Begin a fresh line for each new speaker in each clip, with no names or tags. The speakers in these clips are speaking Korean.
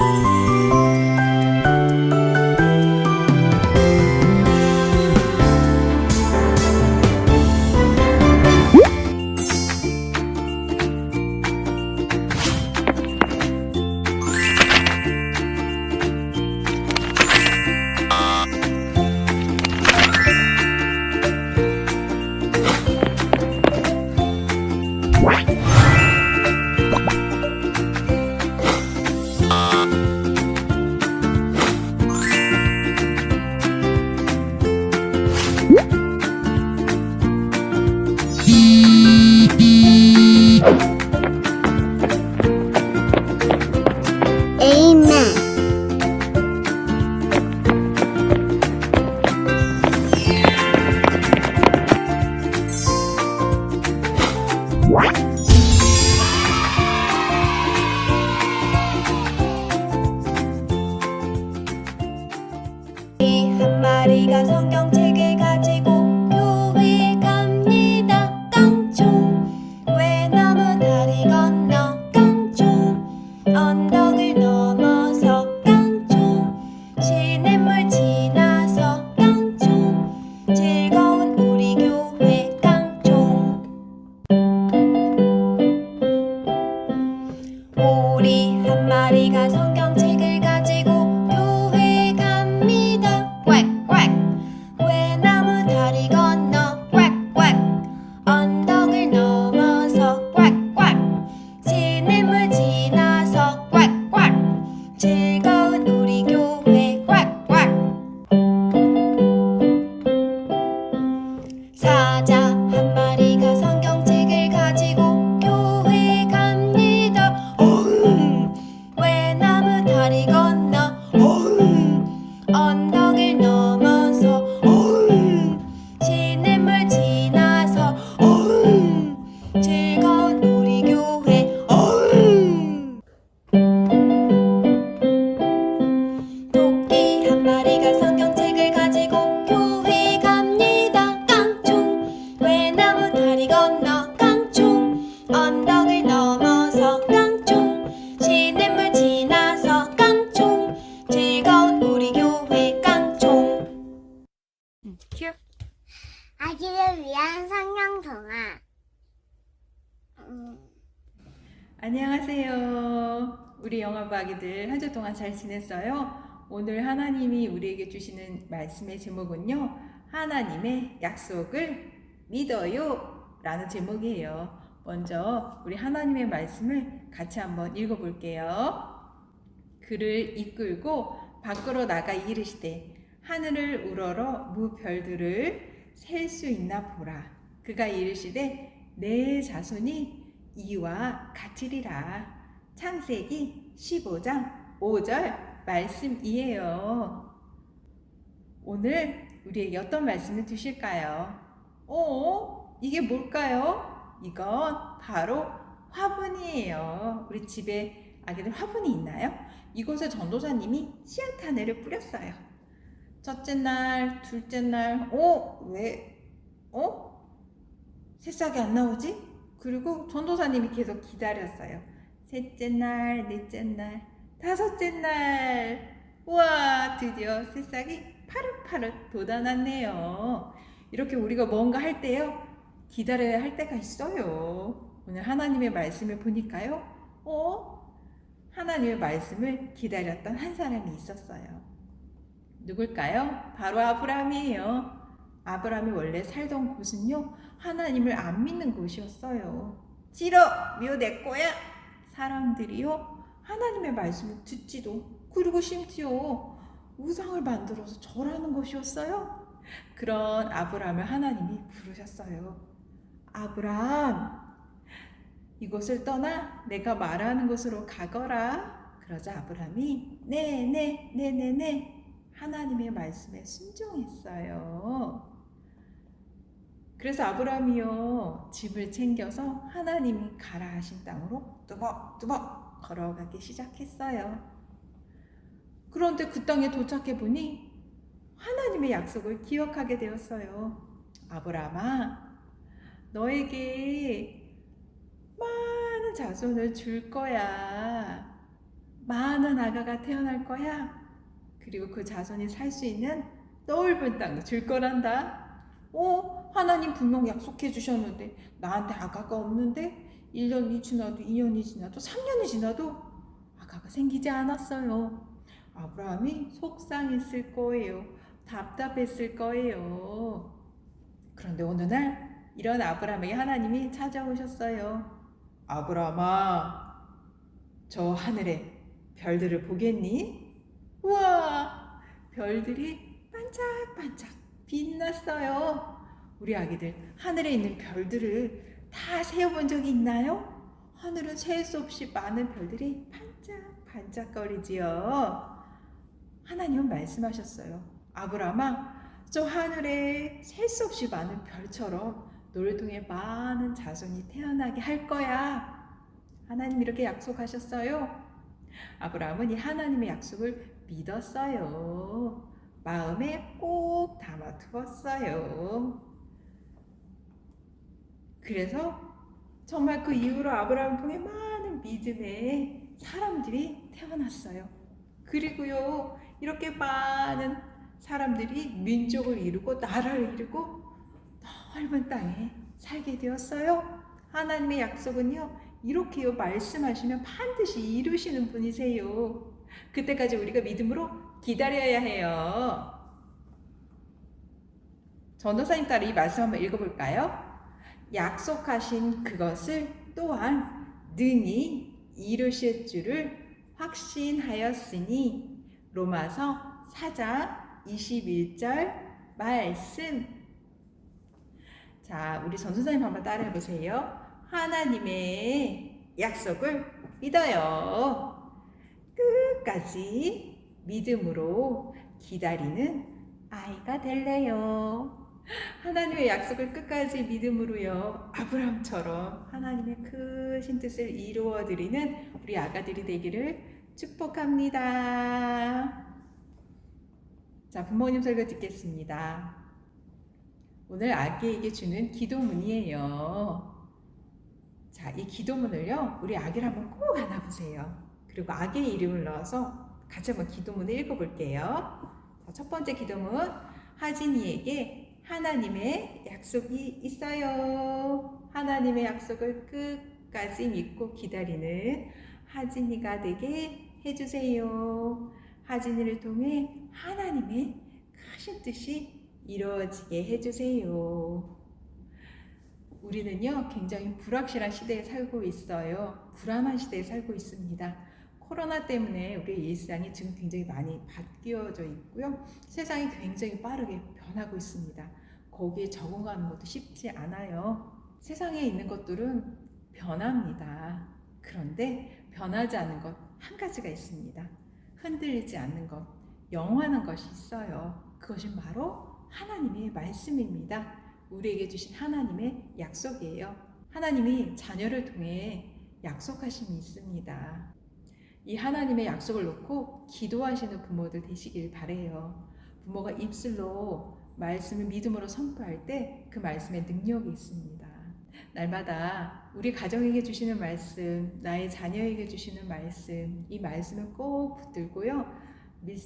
에이
안녕하세요. 우리 영화부 아기들 한 주 동안 잘 지냈어요? 오늘 하나님이 우리에게 주시는 말씀의 제목은요. 하나님의 약속을 믿어요. 라는 제목이에요. 먼저 우리 하나님의 말씀을 같이 한번 읽어볼게요. 그를 이끌고 밖으로 나가 이르시되 하늘을 우러러 무별들을 셀 수 있나 보라. 그가 이르시되 내 자손이 이와 같으리라. 창세기 15장 5절 말씀이에요. 오늘 우리에게 어떤 말씀을 주실까요? 어? 이게 뭘까요? 이건 바로 화분이에요. 우리 집에 아기들 화분이 있나요? 이곳에 전도사님이 씨앗 한 해를 뿌렸어요. 첫째 날, 둘째 날, 어? 왜? 어? 새싹이 안 나오지? 그리고 전도사님이 계속 기다렸어요. 셋째 날, 넷째 날, 다섯째 날. 우와, 드디어 새싹이 파릇파릇 돋아났네요. 이렇게 우리가 뭔가 할 때요, 기다려야 할 때가 있어요. 오늘 하나님의 말씀을 보니까요, 어? 하나님의 말씀을 기다렸던 한 사람이 있었어요. 누굴까요? 바로 아브라함이에요. 아브라함이 원래 살던 곳은요, 하나님을 안 믿는 곳이었어요. 싫어! 미워 내 거야! 사람들이요, 하나님의 말씀을 듣지도, 그리고 심지어 우상을 만들어서 절하는 것이었어요. 그런 아브라함을 하나님이 부르셨어요. 아브라함, 이곳을 떠나 내가 말하는 곳으로 가거라. 그러자 아브라함이 네, 네, 네, 네, 네. 하나님의 말씀에 순종했어요. 그래서 아브라함이요 집을 챙겨서 하나님이 가라 하신 땅으로 뚜벅뚜벅 걸어가기 시작했어요. 그런데 그 땅에 도착해 보니 하나님의 약속을 기억하게 되었어요. 아브라함아, 너에게 많은 자손을 줄 거야. 많은 아가가 태어날 거야. 그리고 그 자손이 살 수 있는 넓은 땅을 줄 거란다. 어, 하나님 분명 약속해 주셨는데 나한테 아가가 없는데 1년이 지나도 2년이 지나도 3년이 지나도 아가가 생기지 않았어요. 아브라함이 속상했을 거예요. 답답했을 거예요. 그런데 어느 날 이런 아브라함에게 하나님이 찾아오셨어요. 아브라함아, 저 하늘에 별들을 보겠니? 우와, 별들이 반짝반짝 빛났어요. 우리 아기들 하늘에 있는 별들을 다 세어본 적이 있나요? 하늘은 셀 수 없이 많은 별들이 반짝반짝거리지요. 하나님은 말씀하셨어요. 아브라함아, 저 하늘에 셀 수 없이 많은 별처럼 너를 통해 많은 자손이 태어나게 할 거야. 하나님 이렇게 약속하셨어요. 아브라함은 이 하나님의 약속을 믿었어요. 마음에 꼭 담아두었어요. 그래서 정말 그 이후로 아브라함을 통해 많은 믿음의 사람들이 태어났어요. 그리고요, 이렇게 많은 사람들이 민족을 이루고 나라를 이루고 넓은 땅에 살게 되었어요. 하나님의 약속은요, 이렇게요, 말씀하시면 반드시 이루시는 분이세요. 그때까지 우리가 믿음으로 기다려야 해요. 전도사님 따라 이 말씀 한번 읽어볼까요? 약속하신 그것을 또한 능히 이루실 줄을 확신하였으니 로마서 4장 21절 말씀 자 우리 전도사님 한번 따라해 보세요 하나님의 약속을 믿어요 끝까지 믿음으로 기다리는 아이가 될래요 하나님의 약속을 끝까지 믿음으로요. 아브라함처럼 하나님의 크신 뜻을 이루어 드리는 우리 아가들이 되기를 축복합니다. 자, 부모님 설교 듣겠습니다. 오늘 아기에게 주는 기도문이에요. 자, 이 기도문을요. 우리 아기를 한번 꼭 안아보세요. 그리고 아기의 이름을 넣어서 같이 한번 기도문을 읽어볼게요. 자, 첫 번째 기도문 하진이에게 하나님의 약속이 있어요. 하나님의 약속을 끝까지 믿고 기다리는 하진이가 되게 해주세요. 하진이를 통해 하나님의 크신 뜻이 이루어지게 해주세요. 우리는요, 굉장히 불확실한 시대에 살고 있어요. 불안한 시대에 살고 있습니다. 코로나 때문에 우리의 일상이 지금 굉장히 많이 바뀌어져 있고요. 세상이 굉장히 빠르게 변하고 있습니다. 거기에 적응하는 것도 쉽지 않아요. 세상에 있는 것들은 변합니다. 그런데 변하지 않는 것한 가지가 있습니다. 흔들리지 않는 것, 영원한 것이 있어요. 그것이 바로 하나님의 말씀입니다. 우리에게 주신 하나님의 약속이에요. 하나님이 자녀를 통해 약속하심이 있습니다. 이 하나님의 약속을 놓고 기도하시는 부모들 되시길 바래요. 부모가 입술로 말씀을 믿음으로 선포할 때 그 말씀에 능력이 있습니다. 날마다 우리 가정에게 주시는 말씀, 나의 자녀에게 주시는 말씀, 이 말씀을 꼭 붙들고요.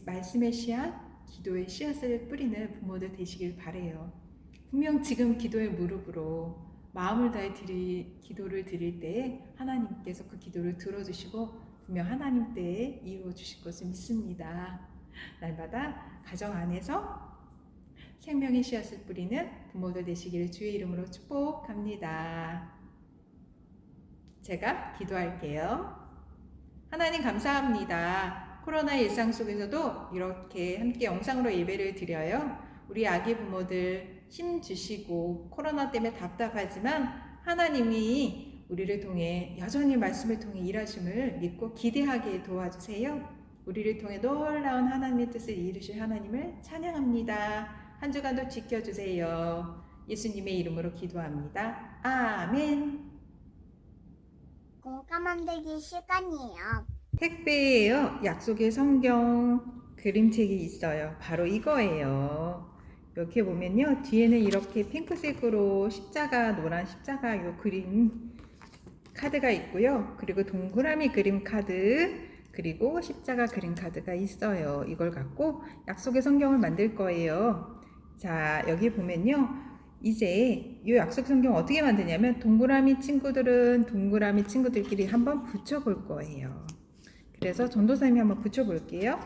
말씀의 씨앗, 기도의 씨앗을 뿌리는 부모들 되시길 바래요. 분명 지금 기도의 무릎으로 마음을 다해 드리, 기도를 드릴 때에 하나님께서 그 기도를 들어주시고 분명 하나님 때에 이루어 주실 것을 믿습니다. 날마다 가정 안에서 생명의 씨앗을 뿌리는 부모들 되시기를 주의 이름으로 축복합니다. 제가 기도할게요. 하나님 감사합니다. 코로나 일상 속에서도 이렇게 함께 영상으로 예배를 드려요. 우리 아기 부모들 힘 주시고 코로나 때문에 답답하지만 하나님이 우리를 통해 여전히 말씀을 통해 일하심을 믿고 기대하게 도와주세요. 우리를 통해 놀라운 하나님의 뜻을 이루실 하나님을 찬양합니다. 한 주간도 지켜주세요. 예수님의 이름으로 기도합니다. 아멘.
공감 만들기 시간이에요.
택배예요. 약속의 성경 그림책이 있어요. 바로 이거예요. 이렇게 보면요. 뒤에는 이렇게 핑크색으로 십자가, 노란 십자가 요 그림 카드가 있고요. 그리고 동그라미 그림 카드, 그리고 십자가 그림 카드가 있어요. 이걸 갖고 약속의 성경을 만들 거예요. 자, 여기 보면요. 이제 이 약속 성경 어떻게 만드냐면 동그라미 친구들은 동그라미 친구들끼리 한번 붙여볼 거예요. 그래서 전도사님이 한번 붙여볼게요.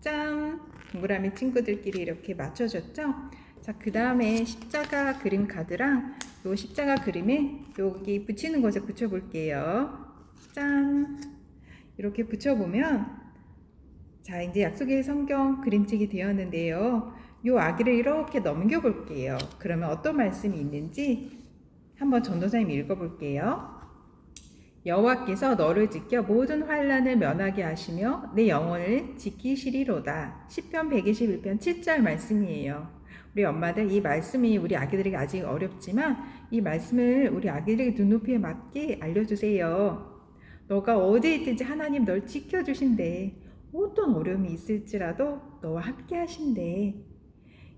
짠! 동그라미 친구들끼리 이렇게 맞춰줬죠? 자, 그 다음에 십자가 그림 카드랑 요 십자가 그림에 여기 붙이는 곳에 붙여볼게요. 짠! 이렇게 붙여보면 자, 이제 약속의 성경 그림책이 되었는데요. 요 아기를 이렇게 넘겨볼게요. 그러면 어떤 말씀이 있는지 한번 전도사님 읽어볼게요. 여호와께서 너를 지켜 모든 환란을 면하게 하시며 내 영혼을 지키시리로다. 시편 121편 7절 말씀이에요. 우리 엄마들 이 말씀이 우리 아기들에게 아직 어렵지만 이 말씀을 우리 아기들에게 눈높이에 맞게 알려주세요. 너가 어디에 있든지 하나님 널 지켜주신대. 어떤 어려움이 있을지라도 너와 함께 하신대.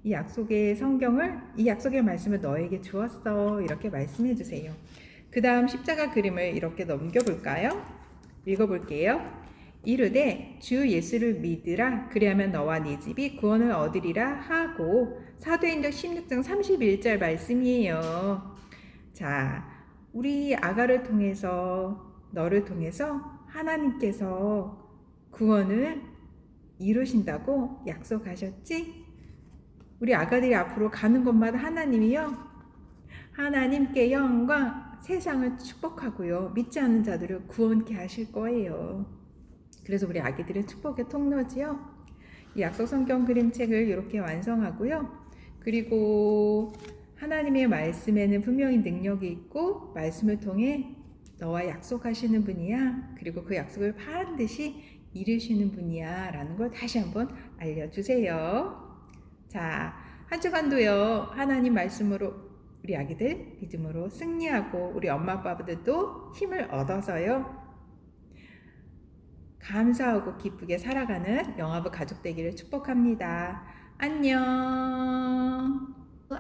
이 약속의 성경을 이 약속의 말씀을 너에게 주었어. 이렇게 말씀해 주세요. 그 다음 십자가 그림을 이렇게 넘겨볼까요? 읽어볼게요. 이르되 주 예수를 믿으라 그리하면 너와 네 집이 구원을 얻으리라 하고 사도행전 16장 31절 말씀이에요. 자, 우리 아가를 통해서 너를 통해서 하나님께서 구원을 이루신다고 약속하셨지? 우리 아가들이 앞으로 가는 곳마다 하나님이요. 하나님께 영광, 세상을 축복하고요. 믿지 않는 자들을 구원케 하실 거예요. 그래서 우리 아기들은 축복의 통로지요. 이 약속 성경 그림책을 이렇게 완성하고요. 그리고 하나님의 말씀에는 분명히 능력이 있고 말씀을 통해 너와 약속하시는 분이야. 그리고 그 약속을 반드시 이루시는 분이야. 라는 걸 다시 한번 알려주세요. 자, 한 주간도요. 하나님 말씀으로 우리 아기들 믿음으로 승리하고 우리 엄마 아빠들도 힘을 얻어서요. 감사하고 기쁘게 살아가는 영화부 가족 되기를 축복합니다. 안녕.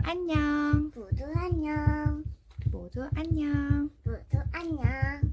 안녕.
모두 안녕.
모두 안녕.
모두 안녕.